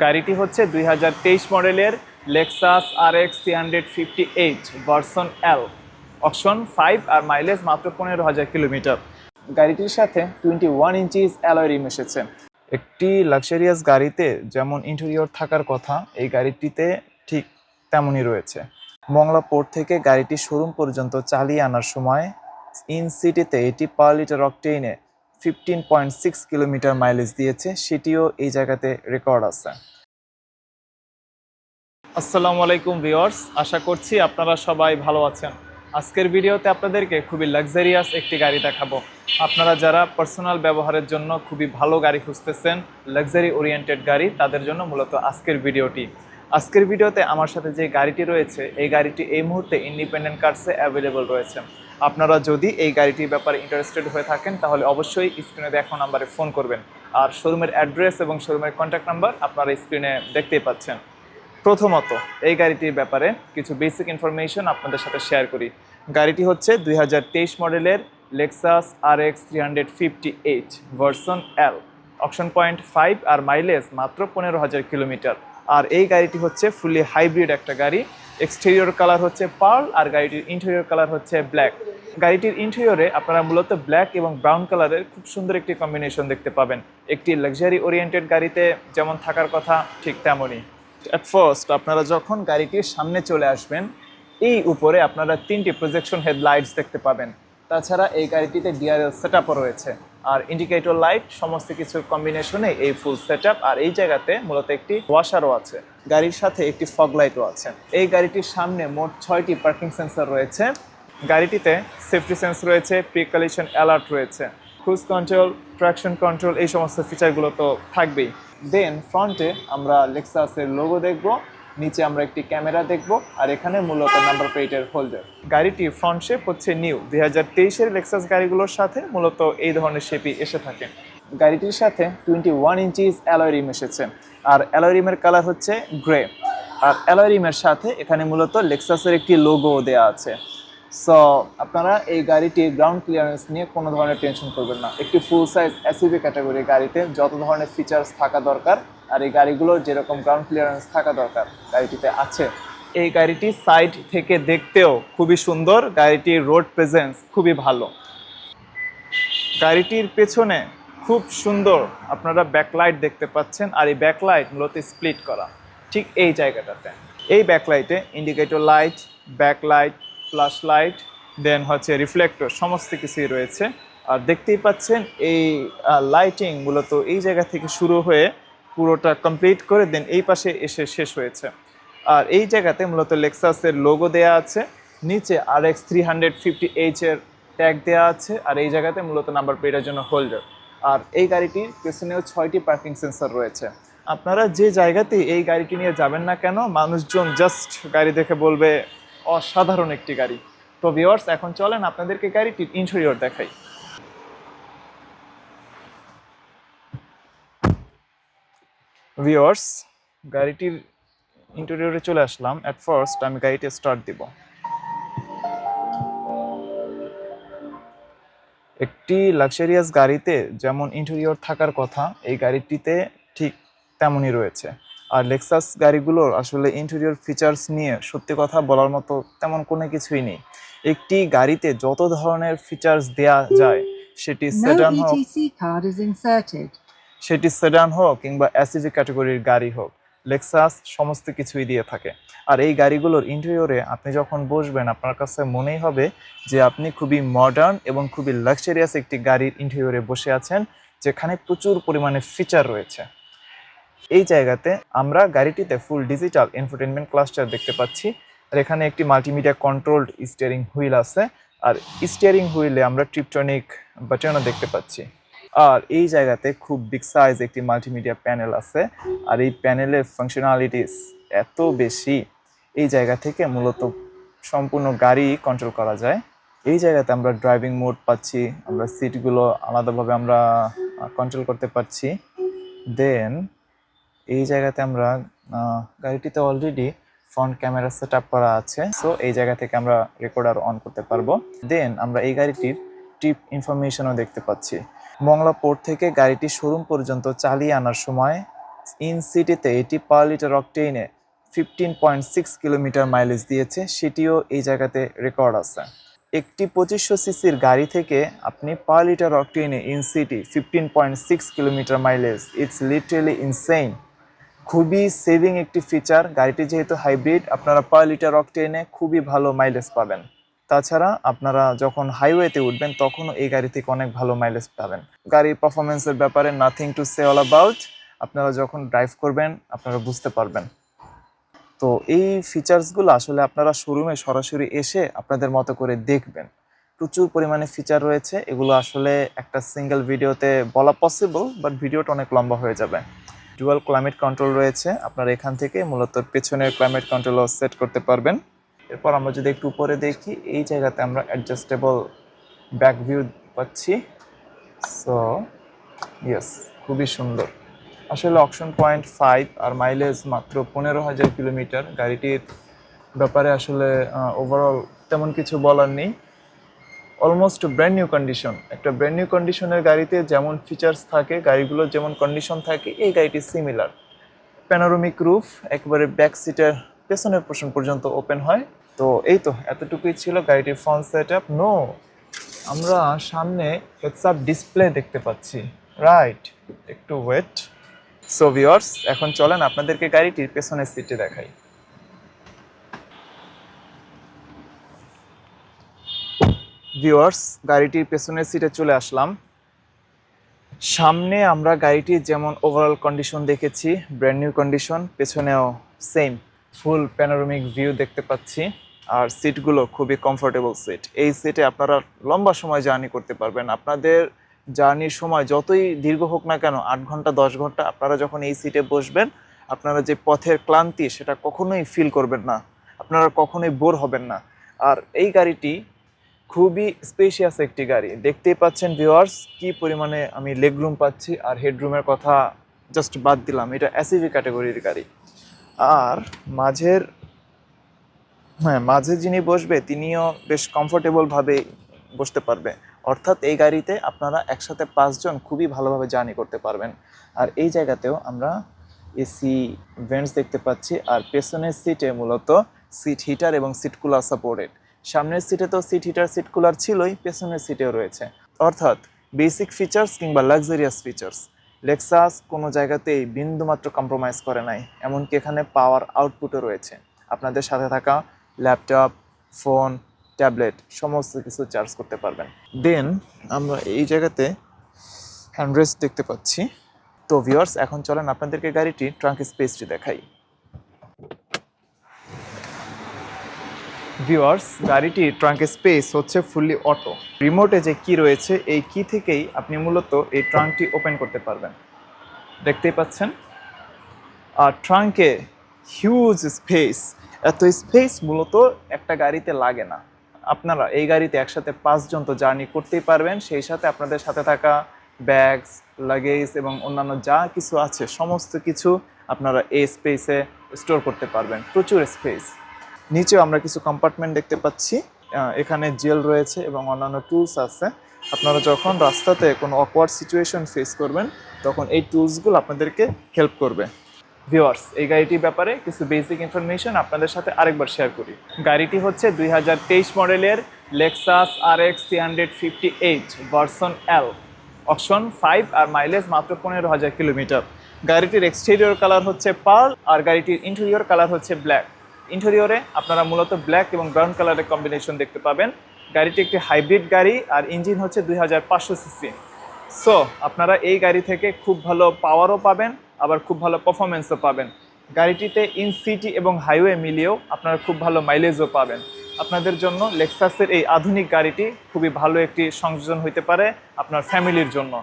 গাড়িটি হচ্ছে দুই হাজার তেইশ মডেলের Lexus R X three hundred fifty eight version L option five আর মাইলেজ মাত্র পনেরো হাজার কিলোমিটার। গাড়িটির সাথে twenty one inches alloy rim এসেছে। একটি লাক্সারিয়াস গাড়িতে যেমন ইন্টেরিয়র থাকার কথা, এই গাড়িটিতে ঠিক তেমনই রয়েছে। মংলা পোর্ট থেকে গাড়িটি শোরুম পর্যন্ত চালিয়ে আনার সময় ইন সিটিতে এটি per litre অকটেইনে fifteen point six kilometre mileage দিয়েছে, সেটিও এই জায়গাতে রেকর্ড আছে। আসসালামু আলাইকুম ভিউয়ার্স আশা করছি আপনারা সবাই ভালো আছেন। আজকের ভিডিওতে আপনাদেরকে খুবই লাক্সারিয়াস একটি গাড়ি দেখাবো। আপনারা যারা পার্সোনাল ব্যবহারের জন্য খুবই ভালো গাড়ি খুঁজতেছেন লাক্সারি ওরিয়েন্টেড গাড়ি, তাদের জন্য মূলত আজকের ভিডিওটি। আজকের ভিডিওতে আমার সাথে যে গাড়িটি রয়েছে, এই গাড়িটি এই মুহূর্তে ইন্ডিপেন্ডেন্ট কার্সে অ্যাভেলেবল রয়েছে। আপনারা যদি এই গাড়িটির ব্যাপারে ইন্টারেস্টেড হয়ে থাকেন, তাহলে অবশ্যই স্ক্রিনে দেখা নাম্বারে ফোন করবেন। আর শোরুমের অ্যাড্রেস এবং শোরুমের কন্ট্যাক্ট নাম্বার আপনারা স্ক্রিনে দেখতেই পাচ্ছেন। প্রথমত, এই গাড়িটির ব্যাপারে কিছু বেসিক ইনফরমেশন আপনাদের সাথে শেয়ার করি। গাড়িটি হচ্ছে দুই হাজার তেইশ মডেলের Lexus R X three hundred fifty eight version L option point five আর মাইলেজ মাত্র পনেরো হাজার কিলোমিটার। আর এই গাড়িটি হচ্ছে ফুললি হাইব্রিড একটা গাড়ি। এক্সটেরিয়র কালার হচ্ছে পার্ল আর গাড়িটির ইন্টেরিয়র কালার হচ্ছে ব্ল্যাক গাড়িটির ইন্টেরিয়রে আপনারা মূলত ব্ল্যাক এবং ব্রাউন কালারের খুব সুন্দর একটি কম্বিনেশন দেখতে পাবেন। একটি লাক্সারি ওরিয়েন্টেড গাড়িতে যেমন থাকার কথা ঠিক তেমনই। অ্যাট ফার্স্ট আপনারা যখন গাড়িটির সামনে চলে আসবেন, এই উপরে আপনারা তিনটি প্রজেকশন হেডলাইটস দেখতে পাবেন। তাছাড়া এই গাড়িটিতে ডিআরএল সেট রয়েছে। আর ইন্ডিকেটর লাইট সমস্ত কিছুর কম্বিনেশনে এই ফুল সেট আর এই জায়গাতে মূলত একটি ওয়াশারও আছে। গাড়ির সাথে একটি ফগ লাইটও আছে। এই গাড়িটির সামনে মোট ছয়টি পার্কিং সেন্সর রয়েছে। গাড়িটিতে সেফটি সেন্স রয়েছে প্রিকলিশন অ্যালার্ট রয়েছে। ক্রুজ কন্ট্রোল ট্র্যাকশন কন্ট্রোল এই সমস্ত ফিচারগুলো তো থাকবেই। দেন ফ্রন্টে আমরা লেক্সাসের লোগো দেখব। নিচে আমরা একটি ক্যামেরা দেখব, আর এখানে মূলত নাম্বার প্লেটের হোল্ডার গাড়িটি ফ্রন্ট শেপ হচ্ছে নিউ দুই হাজার তেইশের লেক্সাস গাড়িগুলোর সাথে মূলত এই ধরনের শেপই এসে থাকে। গাড়িটির সাথে twenty one inches alloy rim এসেছে। আর অ্যালয় রিমের কালার হচ্ছে গ্রে আর অ্যালয় রিমের সাথে এখানে মূলত লেক্সাসের একটি লোগো দেওয়া আছে। সো আপনারা এই গাড়িটির গ্রাউন্ড ক্লিয়ারেন্স নিয়ে কোনো ধরনের টেনশন করবেন না। একটি ফুল সাইজ এসইভি ক্যাটাগরি গাড়িতে যত ধরনের ফিচার্স থাকা দরকার আর এই গাড়িগুলোর যেরকম গ্রাউন্ড ক্লিয়ারেন্স থাকা দরকার, গাড়িটিতে আছে। এই গাড়িটি সাইড থেকে দেখতেও খুবই সুন্দর, গাড়িটির রোড প্রেজেন্স খুবই ভালো। গাড়িটির পেছনে খুব সুন্দর আপনারা ব্যাকলাইট দেখতে পাচ্ছেন, আর এই ব্যাকলাইট মূলত স্প্লিট করা। ঠিক এই জায়গাটাতে। এই ব্যাকলাইটে indicator light backlight flash light then হচ্ছে রিফ্লেক্টর সমস্ত কিছুই রয়েছে। আর দেখতেই পাচ্ছেন এই লাইটিং মূলত এই জায়গা থেকে শুরু হয়ে পুরোটা কমপ্লিট করে দেন এই পাশে এসে শেষ হয়েছে। আর এই জায়গাতে মূলত লেক্সাসের লোগো দেয়া আছে, নিচে R X three hundred fifty এইচের tag দেওয়া আছে, আর এই জায়গাতে মূলত নাম্বার প্লেটের জন্য হোল্ডার আর এই গাড়িটির পেছনেও ছয়টি পার্কিং সেন্সর রয়েছে। আপনারা যে জায়গাতে এই গাড়িটি নিয়ে যাবেন না কেন, মানুষজন জাস্ট গাড়ি দেখে বলবে, অসাধারণ একটি গাড়ি। তো ভিওয়ার্স এখন চলেন আপনাদেরকে গাড়িটির ইন্টেরিয়র দেখাই। ভিওয়ার্স গাড়িটির ইন্টেরিয়রে চলে আসলাম। অ্যাট ফার্স্ট আমি গাড়িটি স্টার্ট দিব। একটি লাক্সারিয়াস গাড়িতে যেমন ইন্টেরিয়র থাকার কথা এই গাড়িটিতে ঠিক তেমনই রয়েছে। আর লেক্সাস গাড়িগুলোর আসলে ইন্টেরিয়র ফিচার্স নিয়ে সত্যি কথা বলার মতো তেমন কোনো কিছুই নেই। একটি গাড়িতে যত ধরনের ফিচার্স দেয়া যায় সেটি সেডান হোক সেটি সেডান হোক কিংবা এসইভি ক্যাটাগরির গাড়ি হোক লেক্সাস সমস্ত কিছুই দিয়ে থাকে। আর এই গাড়িগুলোর ইন্টেরিয়রে আপনি যখন বসবেন, আপনার কাছে মনেই হবে যে আপনি খুবই মডার্ন এবং খুবই লাক্সারিয়াস একটি গাড়ির ইন্টেরিয়রে বসে আছেন, যেখানে প্রচুর পরিমাণে ফিচার রয়েছে। এই জায়গাতে আমরা গাড়িটিতে ফুল ডিজিটাল এনফোটেনমেন্ট ক্লাস্টার দেখতে পাচ্ছি। আর এখানে একটি মাল্টিমিডিয়া কন্ট্রোলড স্টিয়ারিং হুইল আছে। আর স্টিয়ারিং হুইলে আমরা ট্রিপটনিক বাটনও দেখতে পাচ্ছি। আর এই জায়গাতে খুব বিগ সাইজ একটি মাল্টিমিডিয়া প্যানেল আছে। আর এই প্যানেলের ফাংশনালিটিস এত বেশি, এই জায়গা থেকে মূলত সম্পূর্ণ গাড়ি কন্ট্রোল করা যায়। এই জায়গাতে আমরা ড্রাইভিং মোড পাচ্ছি, আমরা সিটগুলো আলাদাভাবে আমরা কন্ট্রোল করতে পারছি। দেন এই জায়গাতে আমরা গাড়িটিতে already front camera set up করা আছে। সো এই জায়গা থেকে আমরা রেকর্ডার অন করতে পারব। দেন আমরা এই গাড়িটির টিপ ইনফরমেশনও দেখতে পাচ্ছি। মংলা পোর্ট থেকে গাড়িটি শোরুম পর্যন্ত চালিয়ে আনার সময় ইন সিটিতে এটি per litre অকটেইনে fifteen point six kilometre mileage দিয়েছে, সেটিও এই জায়গাতে রেকর্ড আছে। একটি পঁচিশশো সিসির গাড়ি থেকে আপনি per litre অকটেইনে in city fifteen point six kilometre mileage it's literally insane খুবই সেভিং একটি ফিচার গাড়িটি যেহেতু হাইব্রিড আপনারা পার লিটার অকটেইনে খুবই ভালো মাইলেজ পাবেন। তাছাড়া আপনারা যখন হাইওয়েতে উঠবেন তখনও এই গাড়ি থেকে অনেক ভালো মাইলেজ পাবেন। গাড়ির পারফরমেন্সের ব্যাপারে nothing to say all about আপনারা যখন ড্রাইভ করবেন, আপনারা বুঝতে পারবেন। তো এই ফিচার্সগুলো আসলে আপনারা শোরুমে সরাসরি এসে আপনাদের মতো করে দেখবেন। প্রচুর পরিমাণে ফিচার রয়েছে। এগুলো আসলে একটা সিঙ্গেল ভিডিওতে বলা পসিবল বাট ভিডিওটা অনেক লম্বা হয়ে যাবে। ডুয়াল ক্লাইমেট কন্ট্রোল রয়েছে। আপনারা এখান থেকে মূলত পেছনের ক্লাইমেট কন্ট্রোলও সেট করতে পারবেন। এরপর আমরা যদি একটু উপরে দেখি, এই জায়গাতে আমরা অ্যাডজাস্টেবল ব্যাক ভিউ পাচ্ছি। সো ইয়েস খুবই সুন্দর। আসলে অপশন পয়েন্ট ফাইভ আর মাইলেজ মাত্র পনেরো হাজার কিলোমিটার। গাড়িটির ব্যাপারে আসলে ওভারঅল তেমন কিছু বলার নেই। অলমোস্ট ব্র্যান্ড নিউ কন্ডিশন একটা ব্র্যান্ড নিউ কন্ডিশনের গাড়িতে যেমন ফিচার্স থাকে, গাড়িগুলোর যেমন কন্ডিশন থাকে, এই গাড়িটি সিমিলার প্যানোরমিক রুফ একবারে ব্যাক সিটের পেছনের পোর্শন পর্যন্ত ওপেন হয়। তো এই তো, এতটুকুই ছিল গাড়িটির ফ্রন্ট সেট আপ নো আমরা সামনে হেডস আপ ডিসপ্লে দেখতে পাচ্ছি। রাইট একটু ওয়েট সো ভিওর্স এখন চলেন আপনাদেরকে গাড়িটির পেছনের সিটে দেখাই। ভিওয়ার্স গাড়িটির পেছনের সিটে চলে আসলাম। সামনে আমরা গাড়িটির যেমন ওভারঅল কন্ডিশন দেখেছি ব্র্যান্ড নিউ কন্ডিশন পেছনেও সেম ফুল প্যানোরামিক ভিউ দেখতে পাচ্ছি। আর সিটগুলো খুবই কমফোর্টেবল সিট এই সিটে আপনারা লম্বা সময় জার্নি করতে পারবেন। আপনাদের জার্নির সময় যতই দীর্ঘ হোক না কেন, আট ঘণ্টা, দশ ঘণ্টা, আপনারা যখন এই সিটে বসবেন, আপনারা যে পথের ক্লান্তি, সেটা কখনোই ফিল করবেন না। আপনারা কখনোই বোর হবেন না। আর এই গাড়িটি খুবই স্পেশিয়াস একটি গাড়ি। দেখতেই পাচ্ছেন ভিউয়ার্স কি পরিমাণে আমি লেগ রুম পাচ্ছি। আর হেডরুমের কথা জাস্ট বাদ দিলাম। এটা এসইভি ক্যাটাগরির গাড়ি। আর মাঝের হ্যাঁ মাঝে যিনি বসবে, তিনিও বেশ কমফোর্টেবলভাবে বসতে পারবে। অর্থাৎ এই গাড়িতে আপনারা একসাথে পাঁচজন খুবই ভালোভাবে জার্নি করতে পারবেন। আর এই জায়গাতেও আমরা এসি ভেন্টস দেখতে পাচ্ছি। আর পেছনের সিটে মূলত সিট হিটার এবং সিট কুলার সাপোর্টেড সামনের সিটে তো সিট হিটার সিট কুলার ছিলই, পেছনের সিটেও রয়েছে। অর্থাৎ বেসিক ফিচার্স কিংবা লাক্সারিয়াস ফিচার্স লেক্সাস কোনো জায়গাতেই বিন্দুমাত্র কম্প্রোমাইজ করে নাই, এমনকি এখানে পাওয়ার আউটপুটও রয়েছে। আপনাদের সাথে থাকা ল্যাপটপ ফোন ট্যাবলেট সমস্ত কিছু চার্জ করতে পারবেন। দেন আমরা এই জায়গাতে হ্যান্ডরেস্ট দেখতে পাচ্ছি। তো ভিওর্স এখন চলেন আপনাদেরকে গাড়িটি ট্রাঙ্ক স্পেসটি দেখাই। ভিউয়ার্স, গাড়িটির ট্রাঙ্কের স্পেস হচ্ছে ফুললি অটো রিমোটে যে কি রয়েছে, এই কি থেকেই আপনি মূলত এই ট্রাঙ্কটি ওপেন করতে পারবেন। দেখতেই পাচ্ছেন? আর ট্রাঙ্কে হিউজ স্পেস এত স্পেস মূলত একটা গাড়িতে লাগে না। আপনারা এই গাড়িতে একসাথে পাঁচজন তো জার্নি করতেই পারবেন, সেই সাথে আপনাদের সাথে থাকা ব্যাগস লাগেজ এবং অন্যান্য যা কিছু আছে, সমস্ত কিছু আপনারা এই স্পেসে স্টোর করতে পারবেন। প্রচুর স্পেস নিচেও আমরা কিছু কম্পার্টমেন্ট দেখতে পাচ্ছি। এখানে জেল রয়েছে এবং অন্যান্য টুলস আছে। আপনারা যখন রাস্তাতে কোনো অকওয়ার্ড সিচুয়েশন ফেস করবেন, তখন এই টুলসগুলো আপনাদেরকে হেল্প করবে। ভিওয়ার্স এই গাড়িটির ব্যাপারে কিছু বেসিক ইনফরমেশন আপনাদের সাথে আরেকবার শেয়ার করি। গাড়িটি হচ্ছে দুই হাজার তেইশ মডেলের Lexus R X three hundred fifty eight version L option five আর মাইলেজ মাত্র পনেরো হাজার কিলোমিটার। গাড়িটির এক্সটেরিয়র কালার হচ্ছে পার্ল আর গাড়িটির ইন্টেরিয়র কালার হচ্ছে ব্ল্যাক ইন্টেরিয়রে আপনারা মূলত ব্ল্যাক এবং ব্রাউন কালারের কম্বিনেশন দেখতে পাবেন। গাড়িটি একটি হাইব্রিড গাড়ি আর ইঞ্জিন হচ্ছে দুই হাজার পাঁচশো সিসি সো আপনারা এই গাড়ি থেকে খুব ভালো পাওয়ারও পাবেন, আবার খুব ভালো পারফরমেন্সও পাবেন। গাড়িটিতে ইন সিটি এবং হাইওয়ে মিলিয়েও আপনারা খুব ভালো মাইলেজও পাবেন। আপনাদের জন্য লেক্সাসের এই আধুনিক গাড়িটি খুবই ভালো একটি সংযোজন হইতে পারে আপনার ফ্যামিলির জন্য।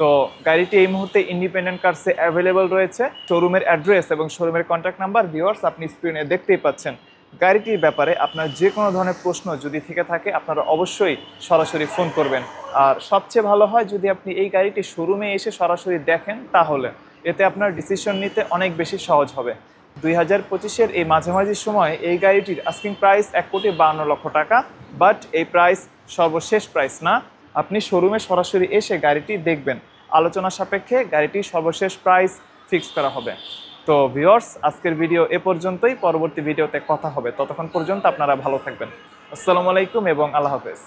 তো গাড়িটি এই মুহূর্তে ইন্ডিপেন্ডেন্ট কার্সে অ্যাভেলেবল রয়েছে। শোরুমের অ্যাড্রেস এবং শোরুমের কন্ট্যাক্ট নাম্বার ভিওয়ার্স আপনি স্ক্রিনে দেখতেই পাচ্ছেন। গাড়িটির ব্যাপারে আপনার যে কোনো ধরনের প্রশ্ন যদি থেকে থাকে, আপনারা অবশ্যই সরাসরি ফোন করবেন। আর সবচেয়ে ভালো হয় যদি আপনি এই গাড়িটি শোরুমে এসে সরাসরি দেখেন, তাহলে এতে আপনার ডিসিশন নিতে অনেক বেশি সহজ হবে। দুই হাজার পঁচিশের এই মাঝামাঝি সময় এই গাড়িটির আস্কিং প্রাইস এক কোটি বান্ন লক্ষ টাকা বাট এই প্রাইস সর্বশেষ প্রাইস না। আপনি শোরুমে সরাসরি এসে গাড়িটি দেখবেন। আলোচনা সাপেক্ষে গাড়িটি সর্বশেষ প্রাইস ফিক্স করা হবে। তো ভিওর্স আজকের ভিডিও এ পর্যন্তই। পরবর্তী ভিডিওতে কথা হবে। ততক্ষণ পর্যন্ত আপনারা ভালো থাকবেন। আসসালামু আলাইকুম এবং আল্লাহ হাফেজ।